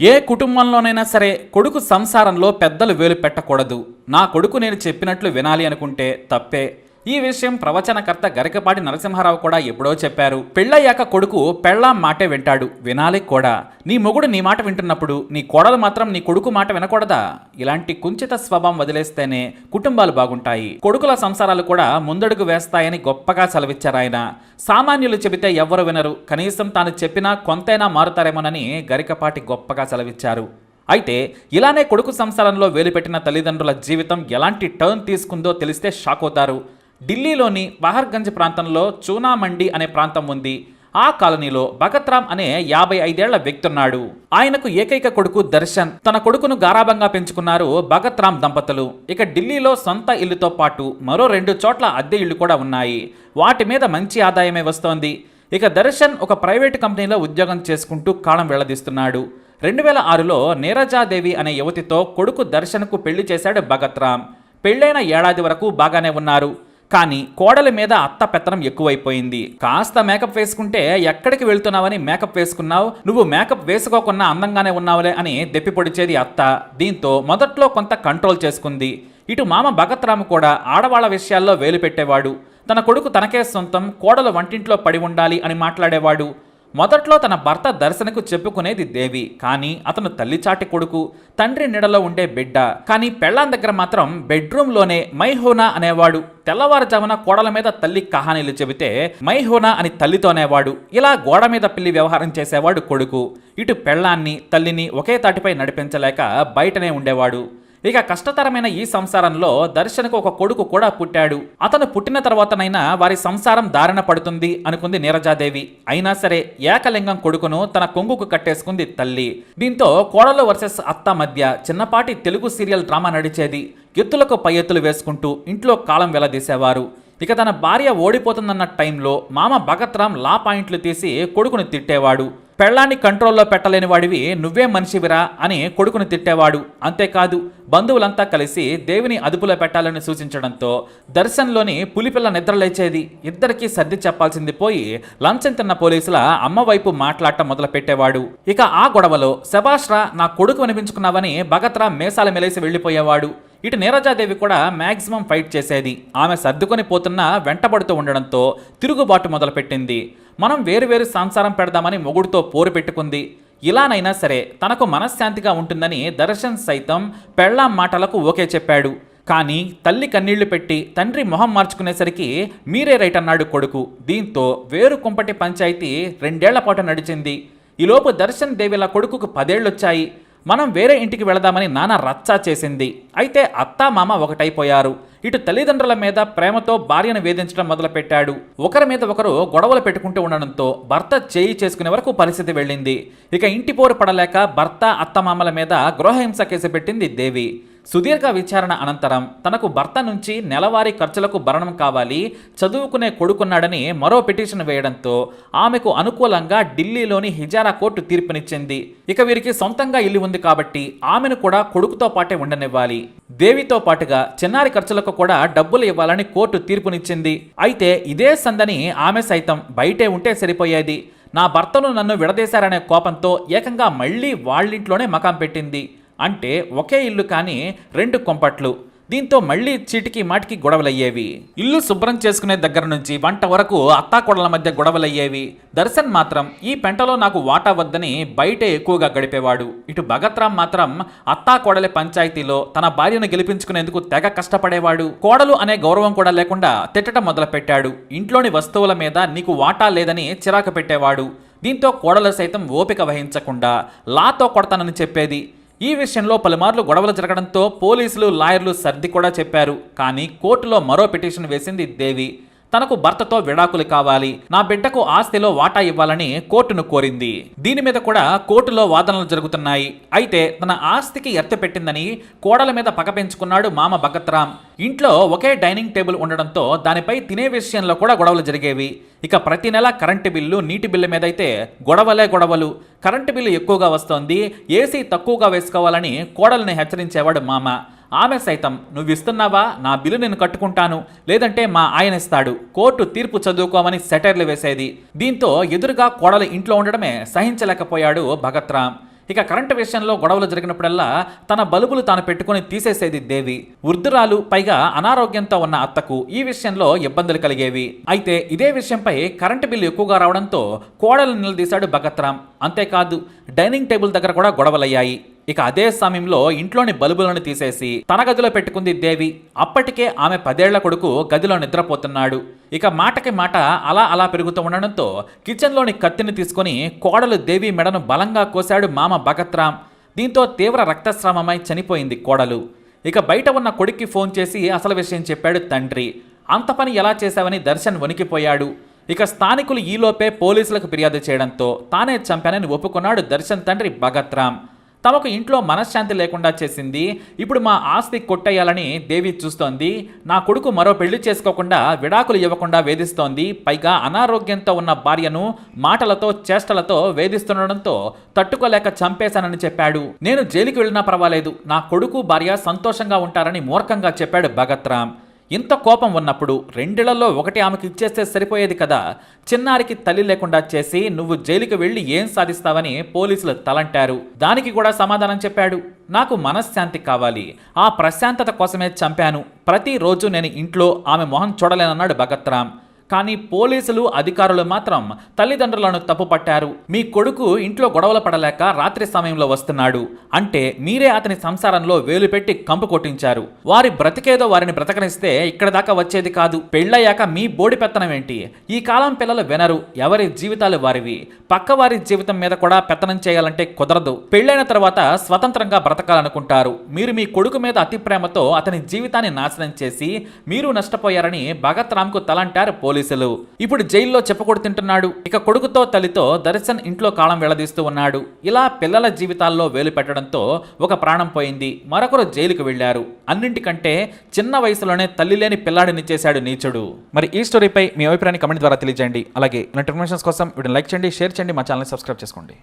ఏ కుటుంబంలోనైనా సరే కొడుకు సంసారంలో పెద్దలు వేలు పెట్టకూడదు. నా కొడుకు నేను చెప్పినట్లు వినాలి అనుకుంటే తప్పే. ఈ విషయం ప్రవచనకర్త గరికపాటి నరసింహారావు కూడా ఎప్పుడో చెప్పారు. పెళ్ళయ్యాక కొడుకు పెళ్ళాం మాటే వింటాడు. వినాలి కూడా. నీ మొగుడు నీ మాట వింటున్నప్పుడు నీ కోడలు మాత్రం నీ కొడుకు మాట వినకూడదా? ఇలాంటి కుంచిత స్వభావం వదిలేస్తేనే కుటుంబాలు బాగుంటాయి. కొడుకుల సంసారాలు కూడా ముందడుగు వేస్తాయని గొప్పగా సెలవిచ్చారు ఆయన. సామాన్యులు చెబితే ఎవ్వరు వినరు. కనీసం తాను చెప్పినా కొంతైనా మారుతారేమోనని గరికపాటి గొప్పగా సెలవిచ్చారు. అయితే ఇలానే కొడుకు సంసారంలో వేలుపెట్టిన తల్లిదండ్రుల జీవితం ఎలాంటి టర్న్ తీసుకుందో తెలిస్తే షాక్ అవుతారు. ఢిల్లీలోని బహర్గంజ్ ప్రాంతంలో చూనామండి అనే ప్రాంతం ఉంది. ఆ కాలనీలో భగత్రామ్ అనే యాభై ఐదేళ్ళ వ్యక్తి ఉన్నాడు ఆయనకు ఏకైక కొడుకు దర్శన్. తన కొడుకును గారాభంగా పెంచుకున్నారు భగత్రామ్ దంపతులు. ఇక ఢిల్లీలో సొంత ఇల్లుతో పాటు మరో రెండు చోట్ల అద్దె ఇళ్ళు కూడా ఉన్నాయి. వాటి మీద మంచి ఆదాయమే వస్తోంది. ఇక దర్శన్ ఒక ప్రైవేటు కంపెనీలో ఉద్యోగం చేసుకుంటూ కాలం వెళ్ళదీస్తున్నాడు. రెండు వేల ఆరులో నీరజాదేవి అనే యువతితో కొడుకు దర్శన్కు పెళ్ళి చేశాడు భగత్రామ్. పెళ్ళైన ఏడాది వరకు బాగానే ఉన్నారు. కానీ కోడల మీద అత్త పెత్తనం ఎక్కువైపోయింది. కాస్త మేకప్ వేసుకుంటే ఎక్కడికి వెళ్తున్నావని మేకప్ వేసుకున్నావు? నువ్వు మేకప్ వేసుకోకుండా అందంగానే ఉన్నావులే అని దెప్పి పొడిచేది అత్త. దీంతో మొదట్లో కొంత కంట్రోల్ చేసుకుంది. ఇటు మామ భగత్రాము కూడా ఆడవాళ్ళ విషయాల్లో వేలు పెట్టేవాడు తన కొడుకు తనకే సొంతం కోడలు వంటింట్లో పడి ఉండాలి అని మాట్లాడేవాడు. మొదట్లో తన భర్త దర్శనకు చెప్పుకునేది దేవి కానీ అతను తల్లిచాటి కొడుకు తండ్రి నీడలో ఉండే బిడ్డ కానీ పెళ్ళాం దగ్గర మాత్రం బెడ్రూమ్లోనే మైహోనా అనేవాడు. తెల్లవారుజామున కోడల మీద తల్లి కహానీలు చెబితే మైహోనా అని తల్లితోనేవాడు ఇలా గోడ మీద పిల్లి వ్యవహారం చేసేవాడు కొడుకు. ఇటు పెళ్ళాన్ని తల్లిని ఒకే తాటిపై నడిపించలేక బయటనే ఉండేవాడు. ఇక కష్టతరమైన ఈ సంసారంలో దర్శనకు ఒక కొడుకు కూడా పుట్టాడు. అతను పుట్టిన తర్వాతనైనా వారి సంసారం దారిన పడుతుంది అనుకుంది నీరజాదేవి. అయినా సరే ఏకలింగం కొడుకును తన కొంగుకు కట్టేసుకుంది తల్లి. దీంతో కోడలు వర్సెస్ అత్త మధ్య చిన్నపాటి తెలుగు సీరియల్ డ్రామా నడిచేది. ఎత్తులకు పై ఎత్తులు వేసుకుంటూ ఇంట్లో కాలం వెలదీసేవారు. ఇక తన భార్య ఓడిపోతుందన్న టైంలో మామ భగత్రామ్ లా పాయింట్లు తీసి కొడుకును తిట్టేవాడు. పెళ్ళాన్ని కంట్రోల్లో పెట్టలేని వాడివి నువ్వే మనిషివిరా అని కొడుకుని తిట్టేవాడు. అంతేకాదు బంధువులంతా కలిసి దేవిని అదుపులో పెట్టాలని సూచించడంతో దర్శన్లోని పులిపిల్ల నిద్రలేచేది ఇద్దరికీ సర్ది చెప్పాల్సింది పోయి లంచం తిన్న పోలీసుల అమ్మ వైపు మాట్లాడటం మొదలుపెట్టేవాడు. ఇక ఆ గొడవలో శభాష్రా నా కొడుకు వినిపించుకున్నావని భగత్రా మేసాల మెలేసి వెళ్ళిపోయేవాడు. ఇటు నీరజాదేవి కూడా మ్యాక్సిమం ఫైట్ చేసేది. ఆమె సర్దుకొని పోతున్నా వెంటబడుతూ ఉండడంతో తిరుగుబాటు మొదలుపెట్టింది. మనం వేరువేరు సంసారం పెడదామని మొగుడుతో పోరు పెట్టుకుంది. ఇలానైనా సరే తనకు మనశ్శాంతిగా ఉంటుందని దర్శన్ సైతం పెళ్ళాం మాటలకు ఓకే చెప్పాడు. కానీ తల్లి కన్నీళ్ళు పెట్టి తండ్రి మొహం మార్చుకునేసరికి మీరే రైట్ అన్నాడు కొడుకు. దీంతో వేరు కుంపటి పంచాయతీ రెండేళ్ళ పాటు నడిచింది. ఈలోపు దర్శన్ దేవిల కొడుకుకు పదేళ్ళొచ్చాయి. మనం వేరే ఇంటికి వెళదామని నాన్న రచ్చా చేసింది. అయితే అత్తా మామ ఒకటైపోయారు. ఇటు తల్లిదండ్రుల మీద ప్రేమతో భార్యను వేధించడం మొదలుపెట్టాడు. ఒకరి మీద ఒకరు గొడవలు పెట్టుకుంటూ ఉండడంతో భర్త చేయి చేసుకునే వరకు పరిస్థితి వెళ్ళింది. ఇక ఇంటి పోరు పడలేక భర్త అత్తమామల మీద గృహహింస కేసు పెట్టింది దేవి. సుదీర్ఘ విచారణ అనంతరం తనకు భర్త నుంచి నెలవారీ ఖర్చులకు భరణం కావాలి చదువుకునే కొడుకున్నాడని మరో పిటిషన్ వేయడంతో ఆమెకు అనుకూలంగా ఢిల్లీలోని హిజారా కోర్టు తీర్పునిచ్చింది. ఇక వీరికి సొంతంగా ఇల్లు ఉంది కాబట్టి ఆమెను కూడా కొడుకుతో పాటే ఉండనివ్వాలి. దేవితో పాటుగా చిన్నారి ఖర్చులకు కూడా డబ్బులు ఇవ్వాలని కోర్టు తీర్పునిచ్చింది. అయితే ఇదే సందని ఆమె సైతం బయటే ఉంటే సరిపోయేది. నా భర్తను నన్ను విడదీశారనే కోపంతో ఏకంగా మళ్ళీ వాళ్ళింట్లోనే మకాం పెట్టింది. అంటే ఒకే ఇల్లు కానీ రెండు కొంపట్లు. దీంతో మళ్ళీ చీటికి మాటికి గొడవలయ్యేవి. ఇల్లు శుభ్రం చేసుకునే దగ్గర నుంచి వంట వరకు అత్తాకోడల మధ్య గొడవలయ్యేవి. దర్శన్ మాత్రం ఈ పెంటలో నాకు వాటా వద్దని బయటే ఎక్కువగా గడిపేవాడు. ఇటు భగత్రామ్ మాత్రం అత్తాకోడలి పంచాయతీలో తన భార్యను గెలిపించుకునేందుకు తెగ కష్టపడేవాడు. కోడలు అనే గౌరవం కూడా లేకుండా తిట్టడం మొదలుపెట్టాడు. ఇంట్లోని వస్తువుల మీద నీకు వాటా లేదని చిరాకు పెట్టేవాడు. దీంతో కోడలు సైతం ఓపిక వహించకుండా లాతో కొడతానని చెప్పేది. ఈ విషయంలో పలుమార్లు గొడవలు జరగడంతో పోలీసులు లాయర్లు సర్ది కూడా చెప్పారు. కానీ కోర్టులో మరో పిటిషన్ వేసింది దేవి. తనకు భర్తతో విడాకులు కావాలి. నా బిడ్డకు ఆస్తిలో వాటా ఇవ్వాలని కోర్టును కోరింది. దీని మీద కూడా కోర్టులో వాదనలు జరుగుతున్నాయి. అయితే తన ఆస్తికి ఎర్త పెట్టిందని కోడల మీద పగ పెంచుకున్నాడు మామ భగత్రామ్. ఇంట్లో ఒకే డైనింగ్ టేబుల్ ఉండడంతో దానిపై తినే విషయంలో కూడా గొడవలు జరిగేవి. ఇక ప్రతి నెల కరెంటు బిల్లు నీటి బిల్లు మీద అయితే గొడవలే గొడవలు. కరెంటు బిల్లు ఎక్కువగా వస్తోంది. ఏసీ తక్కువగా వేసుకోవాలని కోడల్ని హెచ్చరించేవాడు మామ. ఆమె సైతం నువ్వు ఇస్తున్నావా నా బిల్లు నేను కట్టుకుంటాను. లేదంటే మా ఆయన ఇస్తాడు. కోర్టు తీర్పు చదువుకోమని సెటైర్లు వేసేది. దీంతో ఎదురుగా కోడలు ఇంట్లో ఉండడమే సహించలేకపోయాడు భగత్రామ్. ఇక కరెంటు విషయంలో గొడవలు జరిగినప్పుడల్లా తన బల్బులు తాను పెట్టుకుని తీసేసేది దేవి. వృద్ధురాలు పైగా అనారోగ్యంతో ఉన్న అత్తకు ఈ విషయంలో ఇబ్బందులు కలిగేవి. అయితే ఇదే విషయంపై కరెంటు బిల్లు ఎక్కువగా రావడంతో కోడలు నిలదీశాడు భగత్రామ్. అంతేకాదు డైనింగ్ టేబుల్ దగ్గర కూడా గొడవలయ్యాయి. ఇక అదే సమయంలో ఇంట్లోని బల్బులను తీసేసి తన గదిలో పెట్టుకుంది దేవి. అప్పటికే ఆమె పదేళ్ళ కొడుకు గదిలో నిద్రపోతున్నాడు. ఇక మాటకి మాట అలా అలా పెరుగుతూ ఉండడంతో కిచెన్లోని కత్తిని తీసుకొని కోడలు దేవి మెడను బలంగా కోశాడు మామ భగత్రామ్. దీంతో తీవ్ర రక్తస్రావమై చనిపోయింది కోడలు. ఇక బయట ఉన్న కొడుక్కి ఫోన్ చేసి అసలు విషయం చెప్పాడు తండ్రి. అంత పని ఎలా చేశావని దర్శన్ వణికిపోయాడు. ఇక స్థానికులు ఈలోపే పోలీసులకు ఫిర్యాదు చేయడంతో తానే చంపానని ఒప్పుకున్నాడు దర్శన్ తండ్రి భగత్రామ్. తమకు ఇంట్లో మనశ్శాంతి లేకుండా చేసింది. ఇప్పుడు మా ఆస్తి కొట్టేయాలని దేవి చూస్తోంది. నా కొడుకు మరో పెళ్ళి చేసుకోకుండా విడాకులు ఇవ్వకుండా వేధిస్తోంది. పైగా అనారోగ్యంతో ఉన్న భార్యను మాటలతో చేష్టలతో వేధిస్తుండడంతో తట్టుకోలేక చంపేశానని చెప్పాడు. నేను జైలుకి వెళ్ళినా పర్వాలేదు. నా కొడుకు భార్య సంతోషంగా ఉంటారని మూర్ఖంగా చెప్పాడు భగత్రామ్. ఇంత కోపం ఉన్నప్పుడు రెండిళ్ళలో ఒకటి ఆమెకి ఇచ్చేస్తే సరిపోయేది కదా. చిన్నారికి తల్లి లేకుండా చేసి నువ్వు జైలుకి వెళ్ళి ఏం సాధిస్తావని పోలీసులు తలంటారు. దానికి కూడా సమాధానం చెప్పాడు. నాకు మనశ్శాంతి కావాలి. ఆ ప్రశాంతత కోసమే చంపాను. ప్రతిరోజు నేను ఇంట్లో ఆమె మొహం చూడలేనన్నాడు భగత్రామ్. కానీ పోలీసులు అధికారులు మాత్రం తల్లిదండ్రులను తప్పుపట్టారు. మీ కొడుకు ఇంట్లో గొడవలు పడలేక రాత్రి సమయంలో వస్తున్నాడు. అంటే మీరే అతని సంసారంలో వేలు పెట్టి కంపు కొట్టించారు. వారి బ్రతికేదో వారిని బ్రతకనిస్తే ఇక్కడ దాకా వచ్చేది కాదు. పెళ్ళయ్యాక మీ బోడి పెత్తనం ఏంటి? ఈ కాలం పిల్లలు వినరు. ఎవరి జీవితాలు వారివి? పక్క వారి జీవితం మీద కూడా పెత్తనం చేయాలంటే కుదరదు. పెళ్ళైన తర్వాత స్వతంత్రంగా బ్రతకాలనుకుంటారు. మీరు మీ కొడుకు మీద అతి ప్రేమతో అతని జీవితాన్ని నాశనం చేసి మీరు నష్టపోయారని భగత్ రామ్కు తలంటారు పోలీసులు. ఇప్పుడు జైల్లో చెప్పకూడదు తింటున్నాడు ఇక కొడుకుతో తల్లితో దర్శన్ ఇంట్లో కాలం వెళ్ళదీస్తూ ఉన్నాడు. ఇలా పిల్లల జీవితాల్లో వేలు పెట్టడంతో ఒక ప్రాణం పోయింది. మరొకరు జైలుకు వెళ్ళారు అన్నింటికంటే చిన్న వయసులోనే తల్లి లేని పిల్లాడిని చేశాడు నీచుడు. మరి ఈ స్టోరీపై మీ అభిప్రాయాన్ని కమెంట్ ద్వారా తెలియజేయండి. అలాగే ఇలాంటి ఇన్ఫర్మేషన్స్ కోసం వీడిని లైక్ చేయండి షేర్ చేయండి మా ఛానల్ సబ్స్క్రైబ్ చేసుకోండి.